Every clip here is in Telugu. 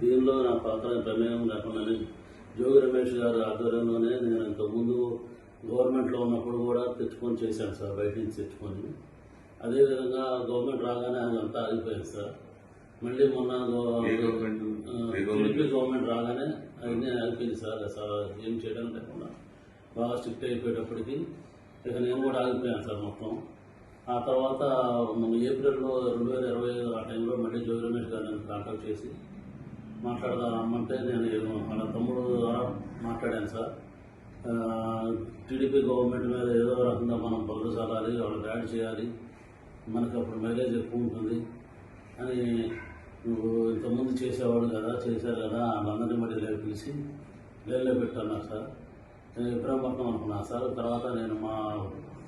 దీనిలో నా పాత్ర ప్రమేయం లేకుండా జోగి రమేష్ గారి ఆధ్వర్యంలోనే నేను ఇంతకుముందు గవర్నమెంట్లో ఉన్నప్పుడు కూడా తెచ్చుకొని చేశాను సార్ బయట నుంచి తెచ్చుకొని. అదేవిధంగా గవర్నమెంట్ రాగానే అదంతా ఆగిపోయింది సార్. మళ్ళీ మొన్న? TDP government? రాగానే అవన్నీ ఆగిపోయింది సార్. అసలు ఏం చేయడం లేకుండా. బాగా స్ట్రిక్ట్ అయిపోయేటప్పటికి ఇక నేను కూడా ఆగిపోయాను సార్ మొత్తం. ఆ తర్వాత మన ఏప్రిల్లో రెండు వేల ఇరవై ఐదు ఆ టైంలో మళ్ళీ జోగి రమేష్ గారు నన్ను కాంటాక్ట్ చేసి మాట్లాడదాం రమ్మంటే నేను వాళ్ళ తమ్ముడు ద్వారా మాట్లాడాను సార్. టీడీపీ గవర్నమెంట్ మీద ఏదో రకంగా మనం బదులు చల్లాలి వాళ్ళు బ్యాడ్ చేయాలి మనకి అప్పుడు మైలేజ్ ఎక్కువ ఉంటుంది అని నువ్వు ఇంతకుముందు చేసేవాడు కదా చేశారు కదా వాళ్ళందరినీ మళ్ళీ లేపు పిలిచి లేలో పెట్టాను సార్. నేను ఇబ్రాహీంపట్నం అనుకున్నాను సార్. తర్వాత నేను మా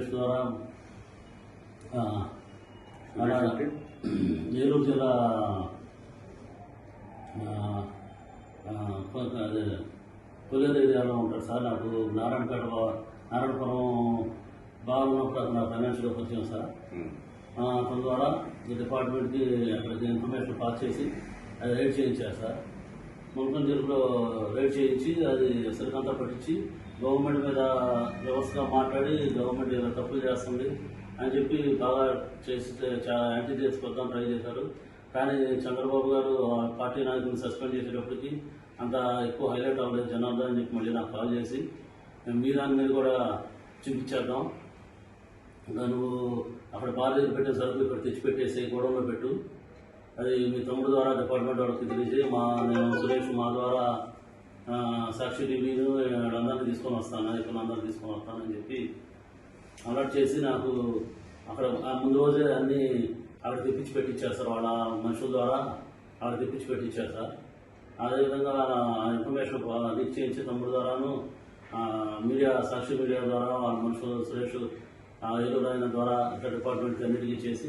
సురేష్ ద్వారా ఏలూరు జిల్లా అదే కొల్లేరు ఏరియాలో ఉంటాడు సార్ నాకు నారాయణపేట నారాయణపురం బాగున్నప్పుడు అక్కడ ఫైనాన్షియల్గా వచ్చాను సార్. అతని ద్వారా ఈ డిపార్ట్మెంట్కి అక్కడికి ఇన్ఫర్మేషన్ పాస్ చేసి అది రైడ్ చేయించారు సార్. మున్సిపల్ జిల్లాలో రైడ్ చేయించి అది సరికంతా పట్టించి గవర్నమెంట్ మీద వ్యవస్థగా మాట్లాడి గవర్నమెంట్ ఇలా తప్పులు చేస్తుంది అని చెప్పి బాగా చేసి చాలా యాంటీ చేసుకొద్దాం ట్రై చేశారు. కానీ చంద్రబాబు గారు ఆ పార్టీ నాయకులను సస్పెండ్ చేసేటప్పటికి అంత ఎక్కువ హైలైట్ అవ్వలేదు జనార్దన్ అని చెప్పి మళ్ళీ నాకు కాల్ చేసి. మీ దాని మీద కూడా చూపించేద్దాం ఇంకా నువ్వు అక్కడ బాధ్యత పెట్టే సరుకు ఇక్కడ తెచ్చిపెట్టేసి గోడంలో పెట్టు. అది మీ తమ్ముడు ద్వారా డిపార్ట్మెంట్ వాళ్ళకి తెలిసి మా నేను సురేష్ మా ద్వారా సాక్షి టీవీను వాళ్ళందరినీ తీసుకొని వస్తాను నాయకులందరినీ తీసుకొని వస్తానని చెప్పి అలర్ట్ చేసి నాకు అక్కడ ముందు రోజే అన్ని అక్కడ తెప్పించి పెట్టించారు సార్. వాళ్ళ మనుషుల ద్వారా అక్కడ తెప్పించి పెట్టించారు సార్. అదేవిధంగా ఇన్ఫర్మేషన్ లీక్ చేయించి తమ్ముడు ద్వారాను మీడియా సాక్షి మీడియా ద్వారా వాళ్ళ మనుషులు సురేష్ ఏదో ద్వారా ఇక్కడ డిపార్ట్మెంట్కి అన్నిటికీ చేసి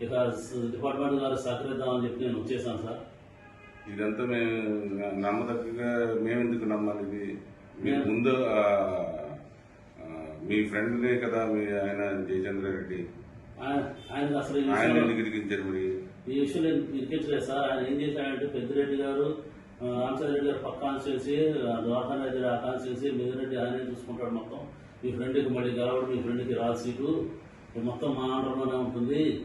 ఇక డిపార్ట్మెంట్ గారు సహకరిద్దామని చెప్పి నేను వచ్చేసాను సార్. ఇదంతా మేము నమ్మదగ్గగా మేమెందుకు నమ్మాలి? ఇది మీరు మేము- ముందు మీ ఫ్రెండ్నే కదా మీ ఆయన జయచంద్ర రెడ్డి. ఆయన అసలు ఈ ఆయన ఎందుకు ఇరికించారు మరి? ఈ విషయంలో ఇరికించలేదు సార్. ఆయన ఏం చేశాడంటే పెద్దిరెడ్డి గారు రామచంద్రెడ్డి గారు పక్క కాన్స్టిట్యూన్సీ ద్వారకా రెడ్డి ఆ కాన్స్టిట్యూన్సీ మిగిలిరెడ్డి ఆయనే చూసుకుంటాడు మొత్తం. మీ ఫ్రెండ్కి మళ్ళీ గెలవడం మీ ఫ్రెండ్కి రాదు సీటు. మొత్తం మా ఆంధ్రలోనే ఉంటుంది.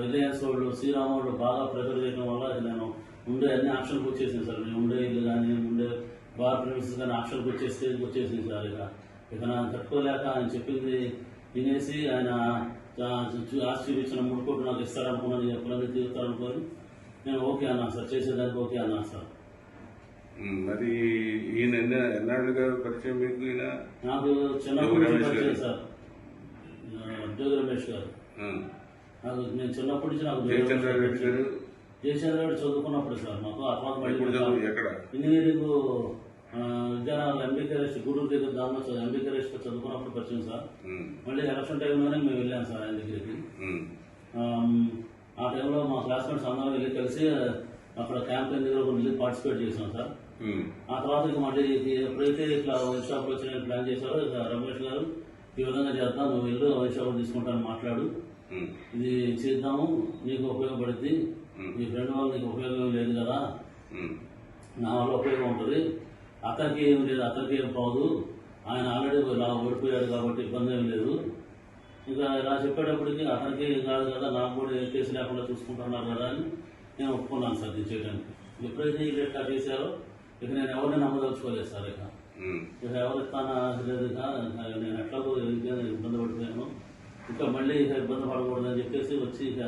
రిలయన్స్ వాళ్ళు శ్రీరామ్ వాళ్ళు బాగా ప్రెజర్ చేయడం వల్ల నేను ఉండే అన్ని ఆప్షన్కి వచ్చేసింది సార్. నేను ఉండే ఇల్లు కానీ ఉండే బార్ ప్రిమిసెస్ కానీ ఆప్షన్కి వచ్చే స్టేజ్కి వచ్చేసింది సార్ ఇక. ఇక నాకు తట్టుకోలేక ఆయన చెప్పింది వినేసి ఆయన ఆశ చూపించిన మూడు కోట్లు నాకు ఇస్తారనుకున్నాను. ఎప్పుడైనా తీరుతారనుకొని నేను ఓకే అన్నాను సార్. చేసేదానికి ఓకే అన్నాను సార్. మరి ఈయన ఎన్న ఎన్నాళ్ళుగా పరిచయం మీకు ఈయన? నాకు రమేష్ పరిచయం. సార్. జోగి రమేష్ గారు. నాకు నేను చిన్నప్పటి నుంచి నాకు జయచంద్ర రెడ్డి గారు జయచంద్ర చదువుకున్నప్పుడు సార్ మాకు చదువు ఎక్కడ? ఇంజనీరింగ్ విద్యానగర్ ఎంబీకే రెస్ట్ గూడూరు దగ్గర దానిలో చదువు ఎంబీకే రెస్ట్ చదువుకున్నప్పుడు పరిచయం సార్. మళ్ళీ ఎలక్షన్ టైంలోనే మేము వెళ్ళాం సార్ ఆయన దగ్గరికి. ఆ టైంలో మా క్లాస్మేట్స్ అందరం వెళ్ళి కలిసి అక్కడ క్యాంపెయిన్ దగ్గర వెళ్ళి పార్టిసిపేట్ చేసాం సార్. ఆ తర్వాత ఇక మళ్ళీ ఎప్పుడైతే ఇట్లా వైన్ షాప్ వచ్చిన ప్లాన్ చేశారో ఇక రమేష్ గారు ఈ విధంగా చేద్దాం నువ్వు వెళ్ళు వైన్ షాప్ తీసుకుంటాను మాట్లాడు. ఇది చేద్దాము నీకు ఉపయోగపడుద్ది Hmm. నీ ఫ్రెండ్ వాళ్ళు నీకు ఉపయోగం లేదు కదా. నా వల్ల ఉపయోగం ఉంటుంది. అతనికి ఏం లేదు అతనికి ఏం పోదు ఆయన ఆల్రెడీ ఇలా ఓడిపోయాడు కాబట్టి ఇబ్బంది ఏం లేదు. ఇంకా ఇలా చెప్పేటప్పటికి అతనికి ఏం కాదు కదా నాకు కూడా ఏ కేసు లేకుండా చూసుకుంటున్నారు కదా అని నేను ఒప్పుకున్నాను సార్ ఇది చేయడానికి ఎప్పుడైతే రేట్ కట్ చేశారో ఇక నేను ఎవరిని నమ్మదలుచుకోలేదు సార్ ఇక. ఇక ఎవరు ఇస్తానా ఇక నేను ఎట్లాగో ఇంకేం ఇబ్బంది పడిపోయాను. ఇంకా మళ్ళీ ఇక ఇబ్బంది పడకూడదని చెప్పేసి వచ్చి ఇక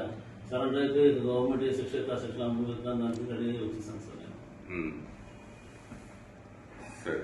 సరెండర్ అయితే ఇక గవర్నమెంట్ ఏ శిక్ష ఇస్తా, శిక్ష అనుభవిస్తాను దానికి రెడీ వచ్చేసాను సార్ నేను ఉమ్. సరే